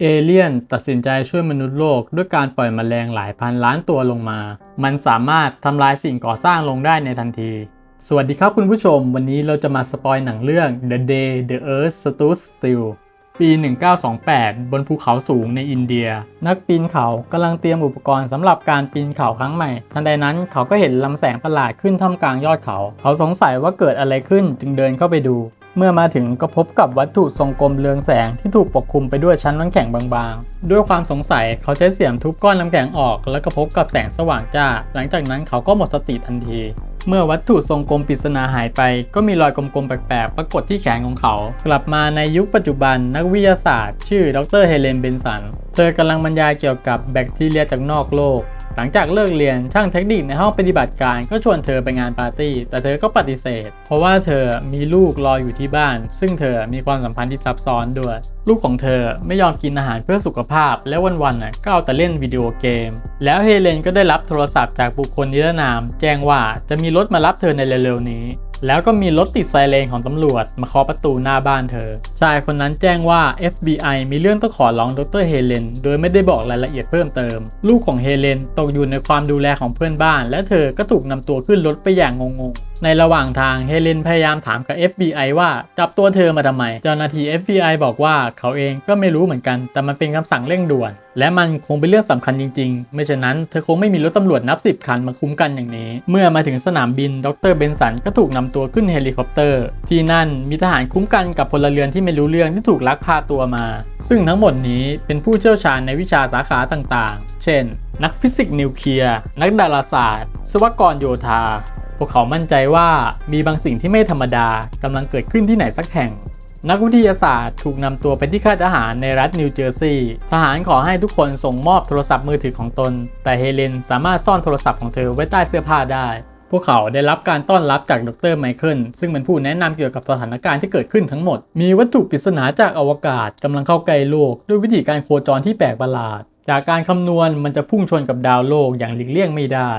เอเลี่ยนตัดสินใจช่วยมนุษย์โลกด้วยการปล่อยแมลงหลายพันล้านตัวลงมา มันสามารถทำลายสิ่งก่อสร้างลงได้ในทันที สวัสดีครับคุณผู้ชม วันนี้เราจะมาสปอยหนังเรื่อง The Day the Earth Stood Still ปี 1928 บนภูเขาสูงในอินเดีย นักปีนเขากำลังเตรียมอุปกรณ์สำหรับการปีนเขาครั้งใหม่ ทันใดนั้นเขาก็เห็นลำแสงประหลาดขึ้นท่ามกลางยอดเขา เขาสงสัยว่าเกิดอะไรขึ้นจึงเดินเข้าไปดู เมื่อมาถึงก็พบกับวัตถุทรงกลมเรืองแสงที่ถูกปกคลุมไปด้วยชั้นน้ำแข็งบางๆ ด้วยความสงสัยเขาใช้เสียมทุบก้อนน้ำแข็งออก แล้วก็พบกับแสงสว่างจ้า หลังจากนั้นเขาก็หมดสติทันที เมื่อวัตถุทรงกลมปริศนาหายไป ก็มีรอยกลมๆแปลกๆ ปรากฏที่แขนของเขา กลับมาในยุคปัจจุบันนักวิทยาศาสตร์ ชื่อดรเฮเลนเบนสัน เธอกำลังบรรยายเกี่ยวกับแบคทีเรียจากนอกโลก หลังจากเลิกเรียนช่างเทคนิคในห้องปฏิบัติการก็ชวนเธอไปงานปาร์ตี้ แต่เธอก็ปฏิเสธ เพราะว่าเธอมีลูกรออยู่ที่บ้าน ซึ่งเธอมีความสัมพันธ์ที่ซับซ้อนด้วย ลูกของเธอไม่ยอมกินอาหารเพื่อสุขภาพ และวันๆก็เอาแต่เล่นวิดีโอเกม แล้วเฮเลนก็ได้รับโทรศัพท์จากบุคคลนิรนาม แจ้งว่าจะมีรถมารับเธอในเร็วๆนี้แล้วก็มีรถติดไซเรนของตำรวจมาเคาะประตูหน้าบ้านเธอ ชายคนนั้นแจ้งว่า FBI มีเรื่องต้องขอร้องดรเฮเลน โดยไม่ได้บอกรายละเอียดเพิ่มเติม ลูกของเฮเลนตกอยู่ในความดูแลของเพื่อนบ้าน และเธอก็ถูกนำตัวขึ้นรถไปอย่างงงๆ ในระหว่างทางเฮเลนพยายามถามกับ FBI ว่าจับตัวเธอมาทำไม เจ้าหน้าที่ FBI บอกว่าเขาเองก็ไม่รู้เหมือนกัน แต่มันเป็นคำสั่งเร่งด่วน และมันคงเป็นเรื่องสำคัญจริงๆ ไม่เช่นนั้นเธอคงไม่มีรถตำรวจนับสิบคันมาคุ้มกันอย่างนี้ เมื่อมาถึงสนามบิน ดรเบนสันก็ถูกนำตัวขึ้นเฮลิคอปเตอร์ ที่นั่นมีทหารคุ้มกันกับพลเรือนที่ไม่รู้เรื่องที่ถูกลักพาตัวมา ซึ่งทั้งหมดนี้เป็นผู้เชี่ยวชาญในวิชาสาขาต่างๆ เช่น นักฟิสิกส์นิวเคลียร์ นักดาราศาสตร์สวกรโยธา พวกเขามั่นใจว่ามีบางสิ่งที่ไม่ธรรมดากำลังเกิดขึ้นที่ไหนสักแห่ง นักวิทยาศาสตร์ถูกนำตัวไปที่ค่ายทหารในรัฐนิวเจอร์ซีย์ทหารขอให้ทุกคนส่งมอบโทรศัพท์มือถือของตน แต่เฮเลนสามารถซ่อนโทรศัพท์ของเธอไว้ใต้เสื้อผ้าได้ พวกเขาได้รับการต้อนรับจากดรไมเคิลซึ่งเป็นผู้แนะนำเกี่ยวกับสถานการณ์ที่เกิดขึ้นทั้งหมด มีวัตถุปริศนาจากอวกาศกำลังเข้าใกล้โลก ด้วยวิธีการโคจรที่แปลกประหลาด จากการคำนวณมันจะพุ่งชนกับดาวโลกอย่างหลีกเลี่ยงไม่ได้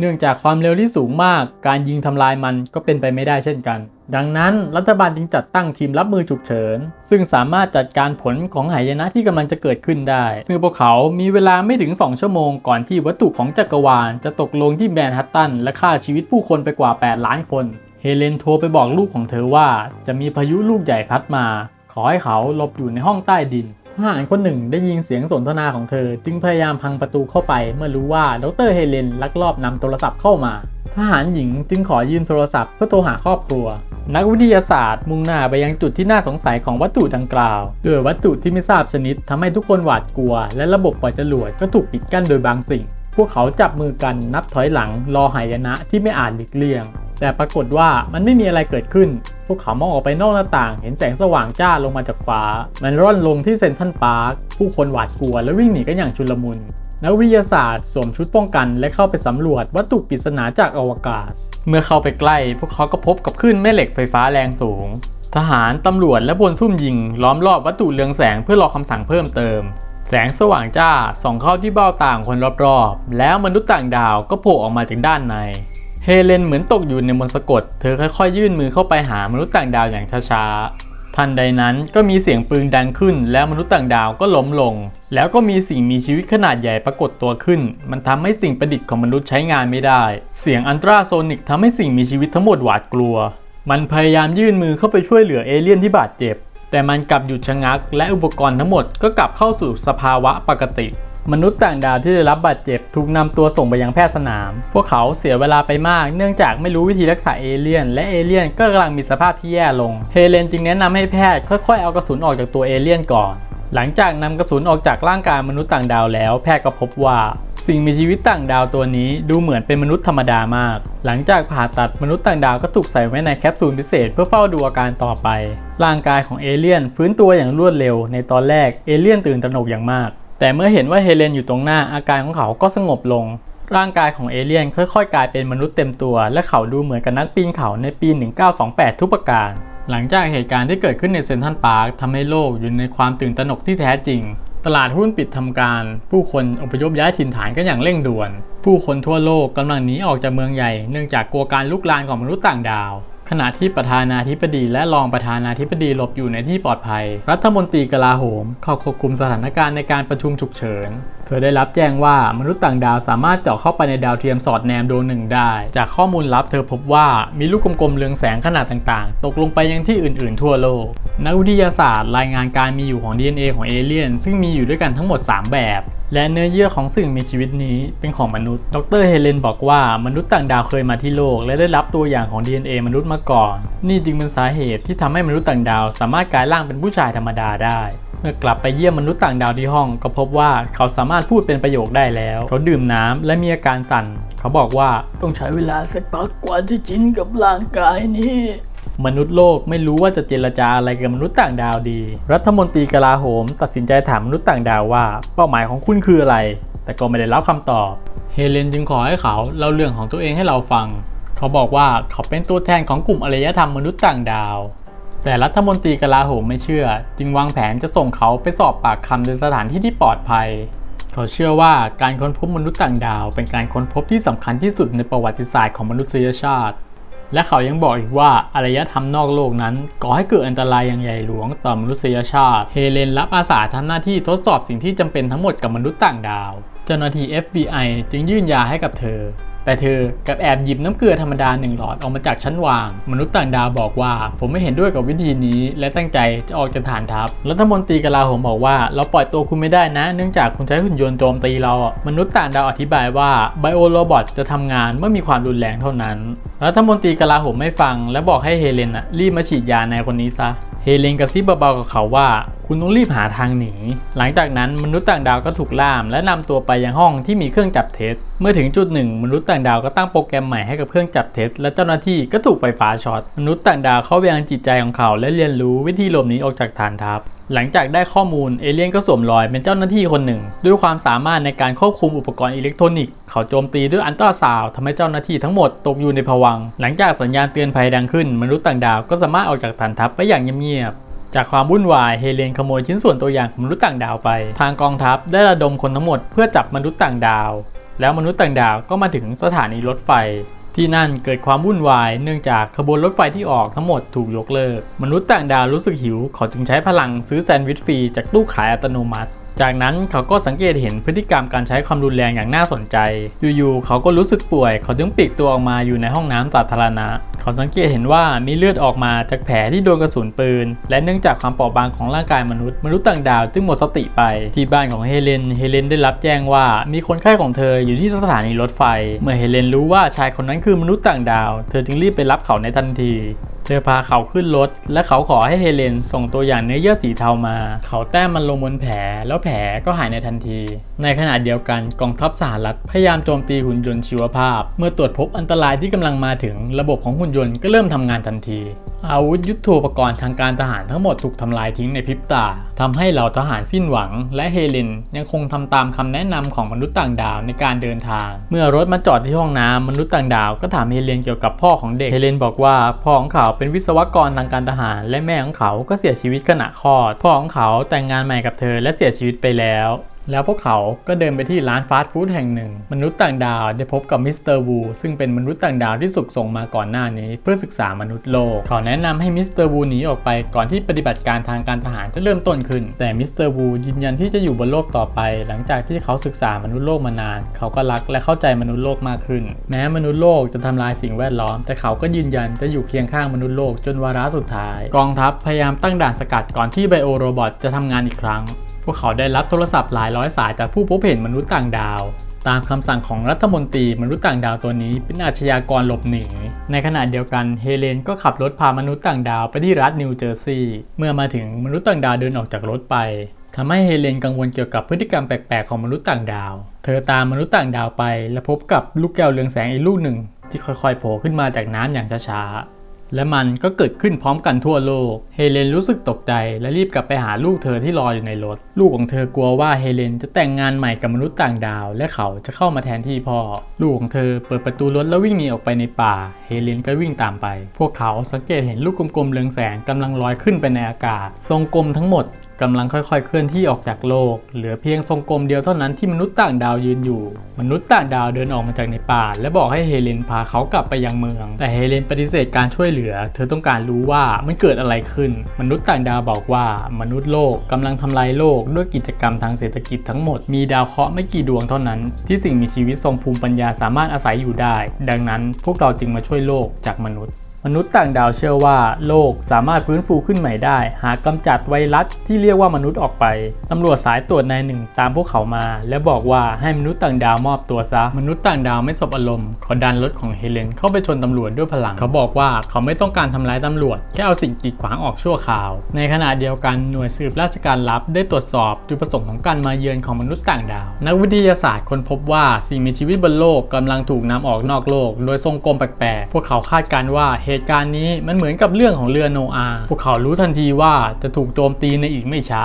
เนื่องจากความเร็วที่สูงมาก การยิงทำลายมันก็เป็นไปไม่ได้เช่นกัน ดังนั้นรัฐบาลจึงจัดตั้งทีมรับมือฉุกเฉิน ซึ่งสามารถจัดการผลของหายนะที่กำลังจะเกิดขึ้นได้ ซึ่งพวกเขามีเวลาไม่ถึง 2 ชั่วโมงก่อนที่วัตถุของจักรวาล จะตกลงที่แมนฮัตตันและฆ่าชีวิตผู้คนไปกว่า 8 ล้านคน เฮเลนโทรไปบอกลูกของเธอว่า จะมีพายุลูกใหญ่พัดมา ขอให้เขาหลบอยู่ในห้องใต้ดิน ทหารคนหนึ่งได้ยินเสียงสนทนาของเธอ จึงพยายามพังประตูเข้าไปเมื่อรู้ว่าดรเฮเลนลักลอบนำโทรศัพท์เข้ามา ทหารหญิงจึงขอยืมโทรศัพท์เพื่อโทรหาครอบครัว นักวิทยาศาสตร์มุ่งหน้าไปยังจุดที่น่าสงสัยของวัตถุดังกล่าวด้วยวัตถุที่ไม่ทราบชนิดทำให้ทุกคนหวาดกลัว และระบบปล่อยจรวดก็ถูกปิดกั้นโดยบางสิ่ง พวกเขาจับมือกันนับถอยหลังรอหายนะที่ไม่อาจหลีกเลี่ยง แต่ปรากฏว่ามันไม่มีอะไรเกิดขึ้น พวกเขามองออกไปนอกหน้าต่าง เห็นแสงสว่างจ้าลงมาจากฟ้า มันร่อนลงที่เซนทรัลพาร์ค ผู้คนหวาดกลัวและวิ่งหนีกันอย่างชุลมุน นักวิทยาศาสตร์สวมชุดป้องกันและเข้าไปสำรวจวัตถุปริศนาจากอวกาศ เมื่อเข้าไปใกล้ พวกเขาก็พบกับคลื่นแม่เหล็กไฟฟ้าแรงสูง ทหาร ตำรวจและพลซุ่มยิง ล้อมรอบวัตถุเรืองแสงเพื่อรอคำสั่งเพิ่มเติมแสงสว่างจ้าส่องเข้าที่เบ้าต่างคนรอบๆ แล้วมนุษย์ต่างดาวก็โผล่ออกมาจากด้านใน เฮเลนเหมือนตกอยู่ในมนต์สะกด เธอค่อยๆ ยื่นมือเข้าไปหามนุษย์ต่างดาวอย่างช้าๆ ทันใดนั้นก็มีเสียงปืนดังขึ้น แล้วมนุษย์ต่างดาวก็ล้มลง แล้วก็มีสิ่งมีชีวิตขนาดใหญ่ปรากฏตัวขึ้น มันทำให้สิ่งประดิษฐ์ของมนุษย์ใช้งานไม่ได้ เสียงอันตราโซนิกทำให้สิ่งมีชีวิตทั้งหมดหวาดกลัว มันพยายามยื่นมือเข้าไปช่วยเหลือเอเลี่ยนที่บาดเจ็บ แต่มันกลับหยุดชะงัก และอุปกรณ์ทั้งหมดก็กลับเข้าสู่สภาวะปกติ มนุษย์ต่างดาวที่ได้รับบาดเจ็บถูกนำตัวส่งไปยังแพทย์สนาม พวกเขาเสียเวลาไปมาก เนื่องจากไม่รู้วิธีรักษาเอเลี่ยน และเอเลี่ยนก็กำลังมีสภาพที่แย่ลง เฮเลนจึงแนะนำให้แพทย์ค่อยๆ เอากระสุนออกจากตัวเอเลี่ยนก่อน หลังจากนำกระสุนออกจากร่างกายมนุษย์ต่างดาวแล้ว แพทย์ก็พบว่า สิ่งมีชีวิตต่างดาวตัวนี้ดูเหมือนเป็นมนุษย์ธรรมดามาก หลังจากผ่าตัดมนุษย์ต่างดาวก็ถูกใส่ไว้ในแคปซูลพิเศษ เพื่อเฝ้าดูอาการต่อไป ร่างกายของเอเลี่ยนฟื้นตัวอย่างรวดเร็ว ในตอนแรกเอเลี่ยนตื่นตระหนกอย่างมาก แต่เมื่อเห็นว่าเฮเลนอยู่ตรงหน้าอาการของเขาก็สงบลง ร่างกายของเอเลี่ยนค่อยๆ กลายเป็นมนุษย์เต็มตัว และเขาดูเหมือนกับนักปีนเขาในปี 1928 ทุกประการ หลังจากเหตุการณ์ที่เกิดขึ้นในเซนทรัลพาร์คทำให้โลกอยู่ในความตื่นตระหนกที่แท้จริง ตลาดหุ้นปิดทำการ ผู้คนอพยพย้ายถิ่นฐานกันอย่างเร่งด่วน ผู้คนทั่วโลกกำลังหนีออกจากเมืองใหญ่เนื่องจากกลัวการลุกลามของมนุษย์ต่างดาว ขณะที่ประธานาธิบดีและรองประธานาธิบดีหลบอยู่ในที่ปลอดภัย รัฐมนตรีกลาโหมเข้าควบคุมสถานการณ์ในการประชุมฉุกเฉิน ธอได้รับแจ้งว่ามนุษย์ต่างดาวสามารถเจาะเข้าไปในดาวเทียมสอดแนมดวงหนึ่งได้ จากข้อมูลลับเธอพบว่ามีลูกกลมๆเรืองแสงขนาดต่างๆ ตกลงไปยังที่อื่นๆทั่วโลก นักวิทยาศาสตร์รายงานการมีอยู่ของ DNA ของเอเลี่ยน ซึ่งมีอยู่ด้วยกันทั้งหมด 3 แบบ และเนื้อเยื่อของสิ่งมีชีวิตนี้เป็นของมนุษย์ ดรเฮเลนบอกว่ามนุษย์ต่างดาวเคยมาที่โลก และได้รับตัวอย่างของ DNA มนุษย์มาก่อน นี่จึงเป็นสาเหตุที่ทำให้มนุษย์ต่างดาว สามารถกลายร่างเป็นผู้ชายธรรมดาได้ เมื่อกลับไปเยี่ยมมนุษย์ต่างดาวที่ห้อง ก็พบว่าเขาสามารถพูดเป็นประโยคได้แล้ว เขาดื่มน้ำและมีอาการสั่น เขาบอกว่าต้องใช้เวลาสักพักกว่าจะชินกับร่างกายนี้มนุษย์โลกไม่รู้ว่าจะเจรจาอะไรกับมนุษย์ต่างดาวดี รัฐมนตรีกลาโหม ตัดสินใจถามมนุษย์ต่างดาวว่า เป้าหมายของคุณคืออะไร แต่ก็ไม่ได้รับคำตอบ เฮเลนจึงขอให้เขาเล่าเรื่องของตัวเองให้เราฟัง เขาบอกว่าเขาเป็นตัวแทนของกลุ่มอารยธรรมมนุษย์ต่างดาว แต่รัฐมนตรีกลาโหมไม่เชื่อ จึงวางแผนจะส่งเขาไปสอบปากคำในสถานที่ที่ปลอดภัย เขาเชื่อว่าการค้นพบมนุษย์ต่างดาว เป็นการค้นพบที่สำคัญที่สุดในประวัติศาสตร์ของมนุษยชาติ และเขายังบอกอีกว่าอารยธรรมนอกโลกนั้นก่อให้เกิดอันตรายอย่างใหญ่หลวงต่อมนุษยชาติ เฮเลนรับอาสาทำหน้าที่ทดสอบสิ่งที่จำเป็นทั้งหมดกับมนุษย์ต่างดาว เจ้าหน้าที่ FBI จึงยื่นยาให้กับเธอ แต่เธอกับแอบหยิบน้ำเกลือธรรมดาหนึ่งหลอดออกมาจากชั้นวาง มนุษย์ต่างดาวบอกว่า ผมไม่เห็นด้วยกับวิธีนี้ และตั้งใจจะออกจากฐานทัพรัฐมนตรีกลาโหมบอกว่า เราปล่อยตัวคุณไม่ได้นะ เนื่องจากคุณใช้หุ่นยนต์โจมตีเรา มนุษย์ต่างดาวอธิบายว่าไบโอโรบอทจะทำงานเมื่อมีความรุนแรงเท่านั้น รัฐมนตรีกลาโหมไม่ฟัง และบอกให้เฮเลนอะรีบมาฉีดยาในคนนี้ซะเฮเลนกระซิบเบาๆกับเขาว่า คุณต้องรีบหาทางหนี หลังจากนั้นมนุษย์ต่างดาวก็ถูกล่าม และนำตัวไปยังห้องที่มีเครื่องจับเท็จ เมื่อถึงจุดหนึ่งมนุษย์ต่างดาวก็ตั้งโปรแกรมใหม่ให้กับเครื่องจับเท็จ และเจ้าหน้าที่ก็ถูกไฟฟ้าช็อต มนุษย์ต่างดาวเข้าไปยังจิตใจของเขา และเรียนรู้วิธีหลบหนีออกจากฐานทัพ หลังจากได้ข้อมูลเอเลี่ยนก็สวมรอยเป็นเจ้าหน้าที่คนหนึ่ง ด้วยความสามารถในการควบคุมอุปกรณ์อิเล็กทรอนิกส์เขาโจมตีด้วยอันตราซาวทำให้เจ้าหน้าที่ทั้งหมดตกอยู่ในภวังค์หลังจากสัญญาณเตือนภัยดังขึ้น มนุษย์ต่างดาวก็สามารถออกจากฐานทัพไปอย่างเงียบ จากความวุ่นวายเฮเลนขโมยชิ้นส่วนตัวอย่างของมนุษย์ต่างดาวไป ทางกองทัพได้ระดมคนทั้งหมดเพื่อจับมนุษย์ต่างดาว แล้วมนุษย์ต่างดาวก็มาถึงสถานีรถไฟ ที่นั่นเกิดความวุ่นวายเนื่องจากขบวนรถไฟที่ออกทั้งหมดถูกยกเลิก มนุษย์ต่างดาวรู้สึกหิว ขอจึงใช้พลังซื้อแซนด์วิชฟรีจากตู้ขายอัตโนมัติ จากนั้นเขาก็สังเกตเห็นพฤติกรรมการใช้ความรุนแรงอย่างน่าสนใจ อยู่ๆเขาก็รู้สึกป่วย เขาจึงปีกตัวออกมาอยู่ในห้องน้ำสาธารณะ เขาสังเกตเห็นว่ามีเลือดออกมาจากแผลที่โดนกระสุนปืน และเนื่องจากความเปราะบางของร่างกายมนุษย์ มนุษย์ต่างดาวจึงหมดสติไป ที่บ้านของเฮเลน เฮเลนได้รับแจ้งว่ามีคนไข้ของเธออยู่ที่สถานีรถไฟ เมื่อเฮเลนรู้ว่าชายคนนั้นคือมนุษย์ต่างดาว เธอจึงรีบไปรับเขาในทันที ธอพาเขาขึ้นรถ และเขาขอให้เฮเลนส่งตัวอย่างเนื้อเยื่อสีเทามา เขาแต้มมันลงบนแผล แล้วแผลก็หายในทันที ในขณะเดียวกันกองทัพสหรัฐพยายามโจมตีหุ่นยนต์ชีวภาพ เมื่อตรวจพบอันตรายที่กำลังมาถึงระบบของหุ่นยนต์ก็เริ่มทำงานทันที อาวุธยุทโธปกรณ์ทางการทหารทั้งหมดถูกทำลายทิ้งในพริบตาทำให้เหล่าทหารสิ้นหวัง และเฮเลนยังคงทำตามคำแนะนำของมนุษย์ต่างดาวในการเดินทาง เมื่อรถมาจอดที่ห้องน้ำมนุษย์ต่างดาวก็ถามเฮเลนเกี่ยวกับพ่อของเด็กเฮเลนบอกว่าพ่อของเขาเป็นวิศวกรทางการทหาร และแม่ของเขาก็เสียชีวิตขณะคลอด พ่อของเขาแต่งงานใหม่กับเธอและเสียชีวิตไปแล้ว แล้วพวกเขาก็เดินไปที่ร้านฟาสต์ฟู้ดแห่งหนึ่ง มนุษย์ต่างดาวได้พบกับมิสเตอร์วูซึ่งเป็นมนุษย์ต่างดาวที่สุกส่งมาก่อนหน้านี้ เพื่อศึกษามนุษย์โลก เขาแนะนำให้มิสเตอร์วูหนีออกไปก่อนที่ปฏิบัติการทางการทหารจะเริ่มต้นขึ้น แต่มิสเตอร์วูยืนยันที่จะอยู่บนโลกต่อไป หลังจากที่เขาศึกษามนุษย์โลกมานาน เขาก็รักและเข้าใจมนุษย์โลกมากขึ้น แม้มนุษย์โลกจะทำลายสิ่งแวดล้อม แต่เขาก็ยืนยันจะอยู่เคียงข้างมนุษย์โลกจนวาระสุดท้าย กองทัพพยายามตั้งด่านสกัดก่อนที่ไบโอโรบอทจะทำงานอีกครั้ง พวกเขาได้รับโทรศัพท์หลายร้อยสายจากผู้พบเห็นมนุษย์ต่างดาว ตามคำสั่งของรัฐมนตรีมนุษย์ต่างดาวตัวนี้เป็นอาชญากรหลบหนี ในขณะเดียวกันเฮเลนก็ขับรถพามนุษย์ต่างดาวไปที่รัฐนิวเจอร์ซีย์เมื่อมาถึงมนุษย์ต่างดาวเดินออกจากรถไปทำให้เฮเลนกังวลเกี่ยวกับพฤติกรรมแปลกๆของมนุษย์ต่างดาว เธอตามมนุษย์ต่างดาวไป และพบกับลูกแก้วเรืองแสงอีกลูกหนึ่งที่ค่อยๆโผล่ขึ้นมาจากน้ำอย่างช้าๆ และมันก็เกิดขึ้นพร้อมกันทั่วโลก เฮเลนรู้สึกตกใจและรีบกลับไปหาลูกเธอที่รออยู่ในรถ ลูกของเธอกลัวว่าเฮเลนจะแต่งงานใหม่กับมนุษย์ต่างดาว และเขาจะเข้ามาแทนที่พ่อ ลูกของเธอเปิดประตูรถแล้ววิ่งหนีออกไปในป่า เฮเลนก็วิ่งตามไป พวกเขาสังเกตเห็นลูกกลมๆเรืองแสงกำลังลอยขึ้นไปในอากาศ ทรงกลมทั้งหมด กำลังค่อยๆ เคลื่อนที่ออกจากโลก เหลือเพียงทรงกลมเดียวเท่านั้นที่มนุษย์ต่างดาวยืนอยู่ มนุษย์ต่างดาวเดินออกมาจากในป่า และบอกให้เฮเลนพาเขากลับไปยังเมือง แต่เฮเลนปฏิเสธการช่วยเหลือ เธอต้องการรู้ว่ามันเกิดอะไรขึ้น มนุษย์ต่างดาวบอกว่ามนุษย์โลกกำลังทำลายโลกด้วยกิจกรรมทางเศรษฐกิจทั้งหมด มีดาวเคราะห์ไม่กี่ดวงเท่านั้น ที่สิ่งมีชีวิตทรงภูมิปัญญาสามารถอาศัยอยู่ได้ ดังนั้นพวกเราจึงมาช่วยโลกจากมนุษย์ มนุษย์ต่างดาวเชื่อว่าโลกสามารถฟื้นฟูขึ้นใหม่ได้ หากกำจัดไวรัสที่เรียกว่ามนุษย์ออกไป ตำรวจสายตรวจนายหนึ่งตามพวกเขามา และบอกว่าให้มนุษย์ต่างดาวมอบตัวซะ มนุษย์ต่างดาวไม่สบอารมณ์เขาดันรถของเฮเลนเข้าไปชนตำรวจด้วยพลัง เขาบอกว่าเขาไม่ต้องการทำร้ายตำรวจ แค่เอาสิ่งกีดขวางออกชั่วคราว ในขณะเดียวกันหน่วยสืบราชการลับได้ตรวจสอบจุดประสงค์ของการมาเยือนของมนุษย์ต่างดาว นักวิทยาศาสตร์ค้นพบว่าสิ่งมีชีวิตบนโลกกำลังถูกนำออกนอกโลก โดยทรงกลมแปลกๆ พวกเขาคาดการณ์ว่าเเหตุการณ์นี้มันเหมือนกับเรื่องของเรือโนอาห์พวกเขารู้ทันทีว่าจะถูกโจมตีในอีกไม่ช้า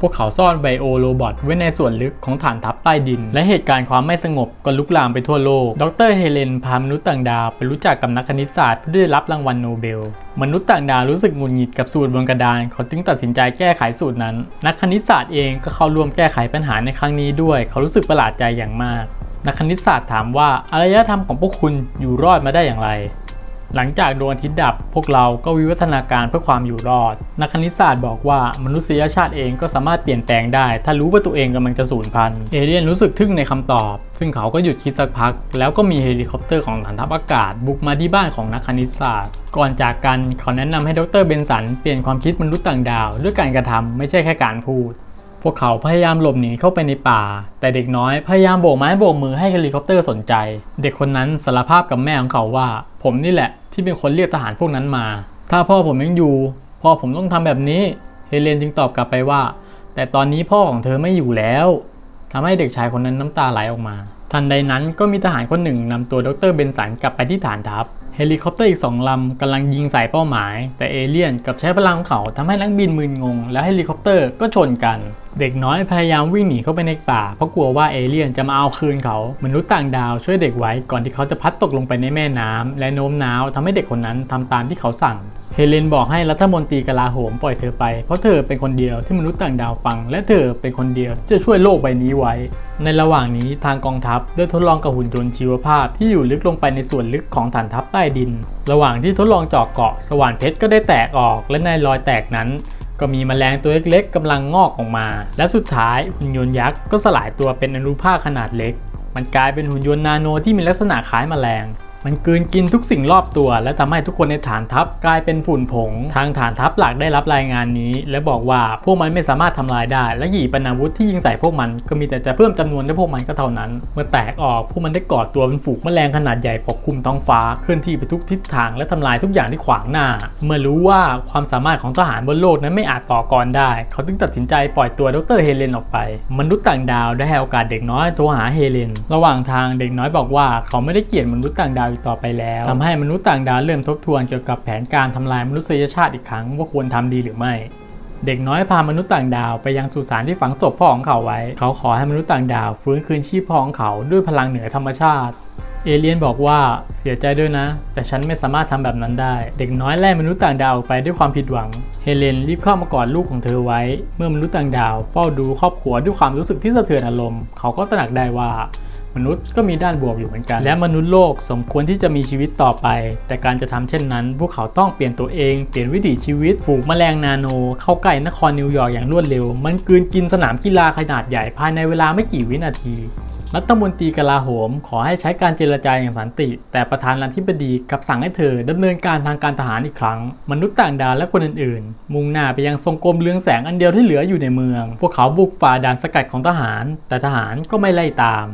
พวกเขาซ่อนไบโอโรบอทไว้ในส่วนลึกของฐานทัพใต้ดิน และเหตุการณ์ความไม่สงบก็ลุกลามไปทั่วโลก ดรเฮเลนพามนุษย์ต่างดาวไปรู้จักกับนักคณิตศาสตร์ผู้ได้รับรางวัลโนเบล มนุษย์ต่างดาวรู้สึกหงุดหงิดกับสูตรบนกระดาน เขาจึงตัดสินใจแก้ไขสูตรนั้น นักคณิตศาสตร์เองก็เข้าร่วมแก้ไขปัญหาในครั้งนี้ด้วย เขารู้สึกประหลาดใจอย่างมากนักคณิตศาสตร์ถามว่าอารยธรรมของพวกคุณอยู่รอดมาได้อย่างไร หลังจากดวงอาทิตย์ดับพวกเราก็วิวัฒนาการเพื่อความอยู่รอด นักคณิตศาสตร์บอกว่ามนุษยชาติเองก็สามารถเปลี่ยนแปลงได้ ถ้ารู้ว่าตัวเองกำลังจะสูญพันธุ์เอเลียนรู้สึกทึ่งในคำตอบ ซึ่งเขาก็หยุดคิดสักพัก แล้วก็มีเฮลิคอปเตอร์ของฐานทัพอากาศ บุกมาที่บ้านของนักคณิตศาสตร์ ก่อนจากกันเขาแนะนำให้ดรเบนสันเปลี่ยนความคิดมนุษย์ต่างดาว ด้วยการกระทำไม่ใช่แค่การพูด พวกเขาพยายามหลบหนีเข้าไปในป่า แต่เด็กน้อยพยายามโบกไม้โบกมือให้เฮลิคอปเตอร์สนใจ เด็กคนนั้นสารภาพกับแม่ของเขาว่า ผมนี่แหละที่เป็นคนเรียกทหารพวกนั้นมา ถ้าพ่อผมยังอยู่ พ่อผมต้องทำแบบนี้ เฮเลนจึงตอบกลับไปว่า แต่ตอนนี้พ่อของเธอไม่อยู่แล้วทำให้เด็กชายคนนั้นน้ำตาไหลออกมา ทันใดนั้นก็มีทหารคนหนึ่งนำตัวดรเบนสันกลับไปที่ฐานทัพเฮลิคอปเตอร์อีกสองลำกำลังยิงใส่เป้าหมาย แต่เอเลี่ยนกับใช้พลังของเขาทำให้นักบินมึนงง และเฮลิคอปเตอร์ก็ชนกัน เด็กน้อยพยายามวิ่งหนีเข้าไปในป่าเพราะกลัวว่าเอเลี่ยนจะมาเอาคืนเขามนุษย์ต่างดาวช่วยเด็กไว้ก่อนที่เขาจะพัดตกลงไปในแม่น้ำและโน้มน้าวทำให้เด็กคนนั้นทำตามที่เขาสั่ง เฮเลนบอกให้รัฐมนตรีกลาโหมปล่อยเธอไป เพราะเธอเป็นคนเดียวที่มนุษย์ต่างดาวฟัง และเธอเป็นคนเดียวที่จะช่วยโลกใบนี้ไว้ ในระหว่างนี้ทางกองทัพได้ทดลองกับหุ่นยนต์ชีวภาพที่อยู่ลึกลงไปในส่วนลึกของฐานทัพใต้ดิน ระหว่างที่ทดลองเจาะเกาะสว่านเพชรก็ได้แตกออกและในรอยแตกนั้น ก็มีแมลงตัวเล็กๆกำลังงอกออกมา และสุดท้ายหุ่นยนต์ยักษ์ก็สลายตัวเป็นอนุภาคขนาดเล็ก มันกลายเป็นหุ่นยนต์นาโนที่มีลักษณะคล้ายแมลง มันกืนกินทุกสิ่งรอบตัว และทำให้ทุกคนในฐานทัพกลายเป็นฝุ่นผง ทางฐานทัพหลักได้รับรายงานนี้ และบอกว่าพวกมันไม่สามารถทำลายได้ และขีปนาวุธที่ยิงใส่พวกมันก็มีแต่จะเพิ่มจำนวนให้พวกมันก็เท่านั้น เมื่อแตกออกพวกมันได้ก่อตัวเป็นฝูงแมลงขนาดใหญ่ปกคลุมท้องฟ้าเคลื่อนที่ไปทุกทิศทางและทำลายทุกอย่างที่ขวางหน้า เมื่อรู้ว่าความสามารถของทหารบนโลกนั้นไม่อาจต่อกรได้ เขาจึงตัดสินใจปล่อยตัวดรเฮเลนออกไป มนุษย์ต่างดาวได้ให้โอกาสเด็กน้อยโทรหาเฮเลน ระหว่างทางเด็กน้อยบอกว่าเขาไม่ได้เกลียดมนุษย์ต่างดาวอีกต่อไปแล้วทำให้มนุษย์ต่างดาวเริ่มทบทวนเกี่ยวกับแผนการทำลายมนุษยชาติอีกครั้งว่าควรทำดีหรือไม่เด็กน้อยพามนุษย์ต่างดาวไปยังสุสานที่ฝังศพพ่อของเขาไว้ เขาขอให้มนุษย์ต่างดาวฟื้นคืนชีพพ่อของเขาด้วยพลังเหนือธรรมชาติ เอเลียนบอกว่าเสียใจด้วยนะ แต่ฉันไม่สามารถทำแบบนั้นได้ เด็กน้อยไล่มนุษย์ต่างดาวออกไปด้วยความผิดหวัง เฮเลนรีบเข้ามากอดลูกของเธอไว้ เมื่อมนุษย์ต่างดาวเฝ้าดูครอบครัวด้วยความรู้สึกที่สะเทือนอารมณ์ เขาก็ตระหนักได้ว่า มนุษย์ก็มีด้านบวกอยู่เหมือนกัน และมนุษย์โลกสมควรที่จะมีชีวิตต่อไป แต่การจะทำเช่นนั้น พวกเขาต้องเปลี่ยนตัวเอง เปลี่ยนวิถีชีวิต ฝูงแมลงนาโน เข้าใกล้นครนิวยอร์กอย่างรวดเร็ว มันกืนกินสนามกีฬาขนาดใหญ่ภายในเวลาไม่กี่วินาทีรัฐมนตรีกลาโหม ขอให้ใช้การเจรจาอย่างสันติ แต่ประธานาธิบดีกับสั่งให้เธอดำเนินการทางการทหารอีกครั้ง มนุษย์ต่างดาวและคนอื่นๆ มุ่งหน้าไปยังทรงกลมเรืองแสงอันเดียวที่เหลืออยู่ในเมือง พวกเขาบุกฝ่าด่านสกัดของทหาร แต่ทหารก็ไม่ไล่ตาม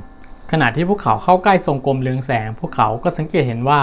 ขณะที่พวกเขาเข้าใกล้ทรงกลมเรืองแสง พวกเขาก็สังเกตเห็นว่า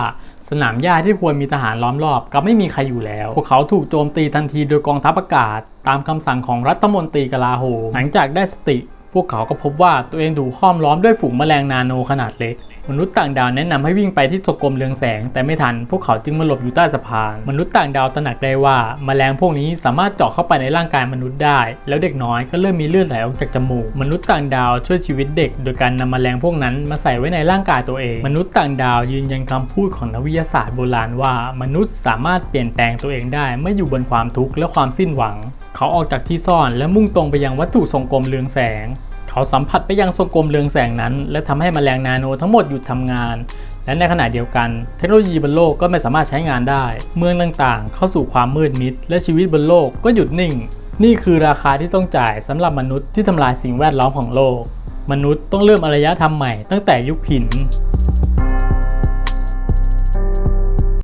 สนามหญ้าที่ควรมีทหารล้อมรอบก็ไม่มีใครอยู่แล้ว พวกเขาถูกโจมตีทันทีโดยกองทัพอากาศ ตามคำสั่งของรัฐมนตรีกลาโหมหลังจากได้สติ พวกเขาก็พบว่าตัวเองถูกห้อมล้อมด้วยฝูงแมลงนาโนขนาดเล็ก มนุษย์ต่างดาวแนะนำให้วิ่งไปที่ทรงกลมเรืองแสง แต่ไม่ทันพวกเขาจึงมาหลบอยู่ใต้สะพาน มนุษย์ต่างดาวตระหนักได้ว่าแมลงพวกนี้สามารถเจาะเข้าไปในร่างกายมนุษย์ได้ แล้วเด็กน้อยก็เริ่มมีเลือดไหลออกจากจมูก มนุษย์ต่างดาวช่วยชีวิตเด็ก โดยการนำแมลงพวกนั้นมาใส่ไว้ในร่างกายตัวเอง มนุษย์ต่างดาวยืนยันคำพูดของนักวิทยาศาสตร์โบราณว่า มนุษย์สามารถเปลี่ยนแปลงตัวเองได้เมื่ออยู่บนความทุกข์และความสิ้นหวัง เขาออกจากที่ซ่อนและมุ่งตรงไปยังวัตถุทรงกลมเรืองแสง เขาสัมผัสไปยังทรงกลมเรืองแสงนั้น และทำให้มแมลงนาโนทั้งหมดหยุดทำงาน และในขณะเดียวกัน เทคโนโลยีบนโลกก็ไม่สามารถใช้งานได้ เมืองต่างๆ เข้าสู่ความมืดมิด และชีวิตบนโลกก็หยุดนิ่ง นี่คือราคาที่ต้องจ่ายสำหรับมนุษย์ที่ทำลายสิ่งแวดล้อมของโลก มนุษย์ต้องเริ่มอารยธรรมใหม่ตั้งแต่ยุคหิน